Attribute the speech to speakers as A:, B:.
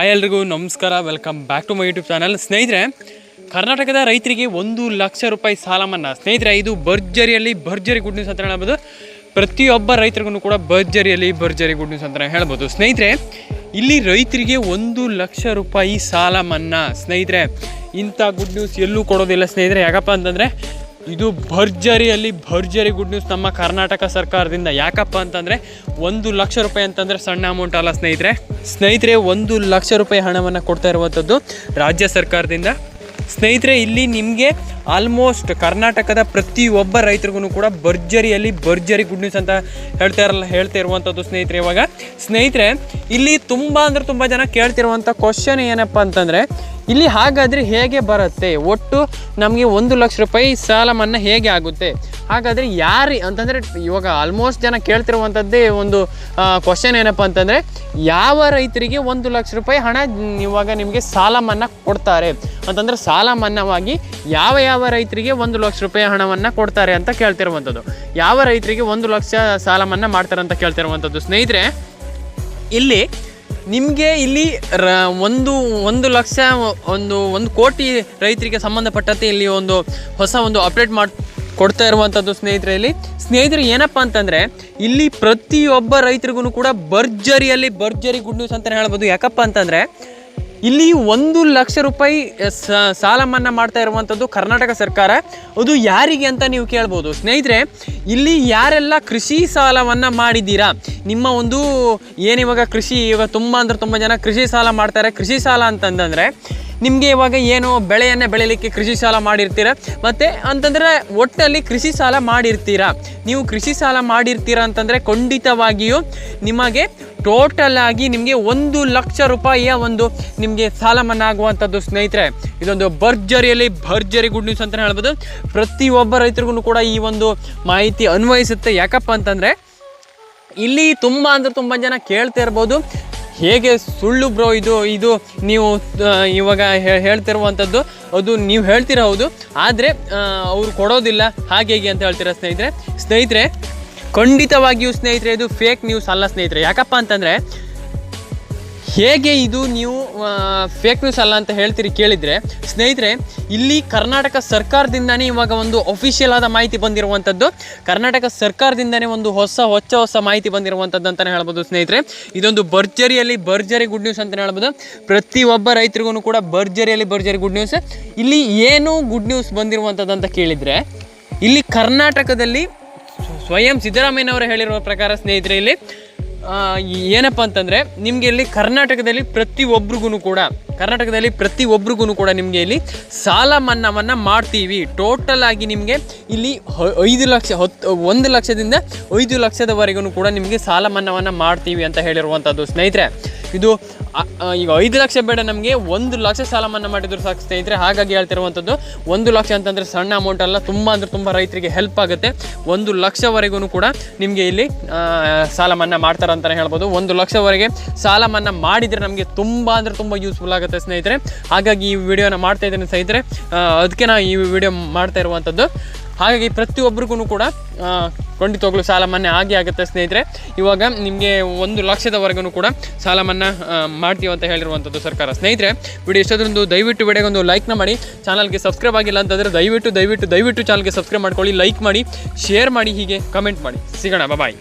A: Hi ಎಲ್ರಿಗೂ, ನಮಸ್ಕಾರ. Welcome back to my YouTube channel ಸ್ನೇಹಿತರೆ, ಕರ್ನಾಟಕದ ರೈತರಿಗೆ ಒಂದು ಲಕ್ಷ ರೂಪಾಯಿ ಸಾಲ ಮನ್ನಾ. ಸ್ನೇಹಿತರೆ, ಇದು ಭರ್ಜರಿಯಲ್ಲಿ ಭರ್ಜರಿ ಗುಡ್ ನ್ಯೂಸ್ ಅಂತ ಹೇಳ್ಬೋದು. ಪ್ರತಿಯೊಬ್ಬ ರೈತರಿಗೂ ಕೂಡ ಭರ್ಜರಿಯಲ್ಲಿ ಭರ್ಜರಿ ಗುಡ್ ನ್ಯೂಸ್ ಅಂತ ಹೇಳ್ಬೋದು. ಸ್ನೇಹಿತರೆ, ಇಲ್ಲಿ ರೈತರಿಗೆ ಒಂದು ಲಕ್ಷ ರೂಪಾಯಿ ಸಾಲ ಮನ್ನಾ. ಸ್ನೇಹಿತರೆ, ಇಂಥ ಗುಡ್ ನ್ಯೂಸ್ ಎಲ್ಲೂ ಕೊಡೋದಿಲ್ಲ ಸ್ನೇಹಿತರೆ. ಯಾಕಪ್ಪ ಅಂತಂದರೆ ಇದು ಭರ್ಜರಿಯಲ್ಲಿ ಭರ್ಜರಿ ಗುಡ್ ನ್ಯೂಸ್ ನಮ್ಮ ಕರ್ನಾಟಕ ಸರ್ಕಾರದಿಂದ. ಯಾಕಪ್ಪ ಅಂತಂದರೆ ಒಂದು ಲಕ್ಷ ರೂಪಾಯಿ ಅಂತಂದರೆ ಸಣ್ಣ ಅಮೌಂಟ್ ಅಲ್ಲ ಸ್ನೇಹಿತರೆ. ಸ್ನೇಹಿತರೆ, ಒಂದು ಲಕ್ಷ ರೂಪಾಯಿ ಹಣವನ್ನು ಕೊಡ್ತಾ ಇರುವಂಥದ್ದು ರಾಜ್ಯ ಸರ್ಕಾರದಿಂದ. ಸ್ನೇಹಿತರೆ, ಇಲ್ಲಿ ನಿಮಗೆ ಆಲ್ಮೋಸ್ಟ್ ಕರ್ನಾಟಕದ ಪ್ರತಿಯೊಬ್ಬ ರೈತರಿಗೂ ಕೂಡ ಭರ್ಜರಿಯಲ್ಲಿ ಭರ್ಜರಿ ಗುಡ್ ನ್ಯೂಸ್ ಅಂತ ಹೇಳ್ತಾ ಇರಲ್ಲ, ಹೇಳ್ತಾ ಇರುವಂಥದ್ದು ಸ್ನೇಹಿತರೆ ಇವಾಗ. ಸ್ನೇಹಿತರೆ, ಇಲ್ಲಿ ತುಂಬ ಅಂದರೆ ತುಂಬ ಜನ ಕೇಳ್ತಿರುವಂಥ ಕ್ವಶನ್ ಏನಪ್ಪ ಅಂತಂದರೆ ಇಲ್ಲಿ ಹಾಗಾದರೆ ಹೇಗೆ ಬರುತ್ತೆ? ಒಟ್ಟು ನಮಗೆ ಒಂದು ಲಕ್ಷ ರೂಪಾಯಿ ಸಾಲ ಮನ್ನಾ ಹೇಗೆ ಆಗುತ್ತೆ? ಹಾಗಾದರೆ ಯಾರು ಅಂತಂದರೆ ಇವಾಗ ಆಲ್ಮೋಸ್ಟ್ ಜನ ಕೇಳ್ತಿರುವಂಥದ್ದೇ ಒಂದು ಕ್ವಶನ್ ಏನಪ್ಪ ಅಂತಂದರೆ ಯಾವ ರೈತರಿಗೆ ಒಂದು ಲಕ್ಷ ರೂಪಾಯಿ ಹಣ ಇವಾಗ ನಿಮಗೆ ಸಾಲ ಮನ್ನಾ ಕೊಡ್ತಾರೆ? ಅಂತಂದರೆ ಸಾಲ ಮನ್ನಾವಾಗಿ ಯಾವ ಯಾವ ರೈತರಿಗೆ ಒಂದು ಲಕ್ಷ ರೂಪಾಯಿ ಹಣವನ್ನು ಕೊಡ್ತಾರೆ ಅಂತ ಕೇಳ್ತಿರುವಂಥದ್ದು ಯಾವ ರೈತರಿಗೆ ಒಂದು ಲಕ್ಷ ಸಾಲ ಮನ್ನಾ ಮಾಡ್ತಾರೆ ಅಂತ ಕೇಳ್ತಿರುವಂಥದ್ದು ಸ್ನೇಹಿತರೆ, ಇಲ್ಲಿ ನಿಮಗೆ ಇಲ್ಲಿ ರ, ಒಂದು ಒಂದು ಲಕ್ಷ, ಒಂದು ಒಂದು ಕೋಟಿ ರೈತರಿಗೆ ಸಂಬಂಧಪಟ್ಟಂತೆ ಇಲ್ಲಿ ಒಂದು ಹೊಸ ಒಂದು ಅಪ್ಡೇಟ್ ಮಾಡಿ, ಕೊಡ್ತಾ ಇರುವಂಥದ್ದು ಸ್ನೇಹಿತರೆ ಇಲ್ಲಿ ಸ್ನೇಹಿತರು, ಏನಪ್ಪ ಅಂತಂದರೆ, ಇಲ್ಲಿ ಪ್ರತಿಯೊಬ್ಬ ರೈತರಿಗೂ ಕೂಡ ಭರ್ಜರಿಯಲ್ಲಿ ಭರ್ಜರಿ ಗುಡ್ ನ್ಯೂಸ್ ಅಂತಲೇ ಹೇಳ್ಬೋದು. ಯಾಕಪ್ಪ ಅಂತಂದರೆ, ಇಲ್ಲಿ ಒಂದು ಲಕ್ಷ ರೂಪಾಯಿ ಸಾಲ ಮನ್ನಾ ಮಾಡ್ತಾ ಇರುವಂಥದ್ದು ಕರ್ನಾಟಕ ಸರ್ಕಾರ. ಅದು ಯಾರಿಗೆ ಅಂತ ನೀವು ಕೇಳ್ಬೋದು. ಸ್ನೇಹಿತರೆ, ಇಲ್ಲಿ ಯಾರೆಲ್ಲ ಕೃಷಿ ಸಾಲವನ್ನು ಮಾಡಿದ್ದೀರಾ? ನಿಮ್ಮ ಒಂದು ಏನಿವಾಗ ಕೃಷಿ, ಇವಾಗ ತುಂಬ ಅಂದ್ರೆ ತುಂಬ ಜನ ಕೃಷಿ ಸಾಲ ಮಾಡ್ತಾರೆ. ಕೃಷಿ ಸಾಲ ಅಂತಂದರೆ ನಿಮಗೆ ಇವಾಗ ಏನು ಬೆಳೆಯನ್ನು ಬೆಳೀಲಿಕ್ಕೆ ಕೃಷಿ ಸಾಲ ಮಾಡಿರ್ತೀರ? ಮತ್ತು ಅಂತಂದರೆ ಒಟ್ಟಲ್ಲಿ ಕೃಷಿ ಸಾಲ ಮಾಡಿರ್ತೀರಾ? ನೀವು ಕೃಷಿ ಸಾಲ ಮಾಡಿರ್ತೀರಾ ಅಂತಂದರೆ ಖಂಡಿತವಾಗಿಯೂ ನಿಮಗೆ ಟೋಟಲ್ ಆಗಿ ನಿಮಗೆ ಒಂದು ಲಕ್ಷ ರೂಪಾಯಿಯ ಒಂದು ನಿಮಗೆ ಸಾಲ ಮನ್ನಾ ಆಗುವಂಥದ್ದು ಸ್ನೇಹಿತರೆ. ಇದೊಂದು ಭರ್ಜರಿಯಲ್ಲಿ ಭರ್ಜರಿ ಗುಡ್ ನ್ಯೂಸ್ ಅಂತಲೇ ಹೇಳ್ಬೋದು. ಪ್ರತಿಯೊಬ್ಬ ರೈತರಿಗೂ ಕೂಡ ಈ ಒಂದು ಮಾಹಿತಿ ಅನ್ವಯಿಸುತ್ತೆ. ಯಾಕಪ್ಪ ಅಂತಂದರೆ ಇಲ್ಲಿ ತುಂಬ ಅಂದ್ರೆ ತುಂಬ ಜನ ಕೇಳ್ತಾ ಇರ್ಬೋದು. ಹೇಗೆ ಸುಳ್ಳು ಬ್ರೋ ಇದು ಇದು ನೀವು ಇವಾಗ ಹೇಳ್ತಿರುವಂಥದ್ದು ಅದು ನೀವು ಹೇಳ್ತಿರ ಹೌದು ಆದರೆ ಅವರು ಕೊಡೋದಿಲ್ಲ. ಹಾಗೆ ಹೇಗೆ ಅಂತ ಹೇಳ್ತೀರ ಸ್ನೇಹಿತರೆ? ಸ್ನೇಹಿತರೆ, ಖಂಡಿತವಾಗಿಯೂ ಸ್ನೇಹಿತರೆ, ಇದು ಫೇಕ್ ನ್ಯೂಸ್ ಅಲ್ಲ ಸ್ನೇಹಿತರೆ. ಯಾಕಪ್ಪ ಅಂತಂದರೆ ಹೇಗೆ ಇದು ನೀವು ಫೇಕ್ ನ್ಯೂಸ್ ಅಲ್ಲ ಅಂತ ಹೇಳ್ತೀರಿ ಕೇಳಿದರೆ, ಸ್ನೇಹಿತರೆ, ಇಲ್ಲಿ ಕರ್ನಾಟಕ ಸರ್ಕಾರದಿಂದನೇ ಇವಾಗ ಒಂದು ಅಫಿಷಿಯಲ್ ಆದ ಮಾಹಿತಿ ಬಂದಿರುವಂಥದ್ದು ಕರ್ನಾಟಕ ಸರ್ಕಾರದಿಂದನೇ ಒಂದು ಹೊಸ, ಹೊಚ್ಚ, ಹೊಸ ಮಾಹಿತಿ ಬಂದಿರುವಂಥದ್ದು ಅಂತಲೇ ಹೇಳ್ಬೋದು ಸ್ನೇಹಿತರೆ. ಇದೊಂದು ಭರ್ಜರಿಯಲ್ಲಿ ಭರ್ಜರಿ ಗುಡ್ ನ್ಯೂಸ್ ಅಂತಲೇ ಹೇಳ್ಬೋದು. ಪ್ರತಿಯೊಬ್ಬ ರೈತರಿಗೂ ಕೂಡ ಭರ್ಜರಿಯಲ್ಲಿ ಭರ್ಜರಿ ಗುಡ್ ನ್ಯೂಸ್ ಇಲ್ಲಿ ಏನು ಗುಡ್ ನ್ಯೂಸ್ ಬಂದಿರುವಂಥದ್ದು ಅಂತ ಕೇಳಿದರೆ, ಇಲ್ಲಿ ಕರ್ನಾಟಕದಲ್ಲಿ ಸ್ವಯಂ ಸಿದ್ದರಾಮಯ್ಯನವರು ಹೇಳಿರುವ ಪ್ರಕಾರ ಸ್ನೇಹಿತರೆ, ಇಲ್ಲಿ ಏನಪ್ಪ ಅಂತಂದರೆ, ನಿಮಗೆ ಇಲ್ಲಿ ಕರ್ನಾಟಕದಲ್ಲಿ ಪ್ರತಿಯೊಬ್ಬರಿಗೂ ಕೂಡ, ಕರ್ನಾಟಕದಲ್ಲಿ ಪ್ರತಿಯೊಬ್ಬರಿಗೂ ಕೂಡ ನಿಮಗೆ ಇಲ್ಲಿ ಸಾಲ ಮನ್ನಾವನ್ನು ಮಾಡ್ತೀವಿ. ಟೋಟಲ್ ಆಗಿ ನಿಮಗೆ ಇಲ್ಲಿ ಐದು ಲಕ್ಷ, ಹತ್ತು, ಒಂದು ಲಕ್ಷದಿಂದ ಐದು ಲಕ್ಷದವರೆಗೂ ಕೂಡ ನಿಮಗೆ ಸಾಲ ಮನ್ನಾವನ್ನು ಮಾಡ್ತೀವಿ ಅಂತ ಹೇಳಿರುವಂಥದ್ದು ಸ್ನೇಹಿತರೆ. ಇದು ಈಗ ಐದು ಲಕ್ಷ ಬೇಡ ನಮಗೆ, ಒಂದು ಲಕ್ಷ ಸಾಲ ಮನ್ನಾ ಮಾಡಿದ್ರು ಸಾಕು ಸ್ನೇಹಿತರೆ. ಹಾಗಾಗಿ ಹೇಳ್ತಿರುವಂಥದ್ದು, ಒಂದು ಲಕ್ಷ ಅಂತಂದರೆ ಸಣ್ಣ ಅಮೌಂಟ್ ಅಲ್ಲ, ತುಂಬ ಅಂದರೆ ತುಂಬ ರೈತರಿಗೆ ಹೆಲ್ಪ್ ಆಗುತ್ತೆ. ಒಂದು ಲಕ್ಷವರೆಗೂ ಕೂಡ ನಿಮಗೆ ಇಲ್ಲಿ ಸಾಲ ಮನ್ನಾ ಮಾಡ್ತಾರೆ ಅಂತಲೇ ಹೇಳ್ಬೋದು. ಒಂದು ಲಕ್ಷವರೆಗೆ ಸಾಲ ಮನ್ನಾ ಮಾಡಿದರೆ ನಮಗೆ ತುಂಬ ಅಂದರೆ ತುಂಬ ಯೂಸ್ಫುಲ್ ಆಗುತ್ತೆ ಸ್ನೇಹಿತರೆ. ಹಾಗಾಗಿ ಈ ವಿಡಿಯೋನ ಮಾಡ್ತಾ ಇದ್ದೇನೆ ಸ್ನೇಹಿತರೆ. ಅದಕ್ಕೆ ನಾನು ಈ ವಿಡಿಯೋ ಮಾಡ್ತಾ ಇರುವಂಥದ್ದು. ಹಾಗಾಗಿ ಪ್ರತಿಯೊಬ್ಬರಿಗೂ ಕೂಡ ಖಂಡಿತವಾಗಲೂ ಸಾಲ ಮನ್ನೆ ಆಗೇ ಆಗುತ್ತೆ ಸ್ನೇಹಿತರೆ. ಇವಾಗ ನಿಮಗೆ ಒಂದು ಲಕ್ಷದವರೆಗೂ ಕೂಡ ಸಾಲ ಮನ್ನಾ ಮಾಡ್ತೀವಿ ಅಂತ ಹೇಳಿರುವಂಥದ್ದು ಸರ್ಕಾರ. ಸ್ನೇಹಿತರೆ, ವಿಡಿಯೋ ಇಷ್ಟೊಂದು ದಯವಿಟ್ಟು ವಿಡಿಯೋಗೊಂದು ಲೈಕ್ನ ಮಾಡಿ. ಚಾನಲ್ಗೆ ಸಬ್ಸ್ಕ್ರೈಬ್ ಆಗಿಲ್ಲ ಅಂತಂದರೆ ದಯವಿಟ್ಟು ದಯವಿಟ್ಟು ದಯವಿಟ್ಟು ಚಾನಲ್ಗೆ ಸಬ್ಸ್ಕ್ರೈಬ್ ಮಾಡ್ಕೊಳ್ಳಿ ಲೈಕ್ ಮಾಡಿ ಶೇರ್ ಮಾಡಿ, ಹೀಗೆ ಕಮೆಂಟ್ ಮಾಡಿ. ಸಿಗೋಣ ಬಾಯ್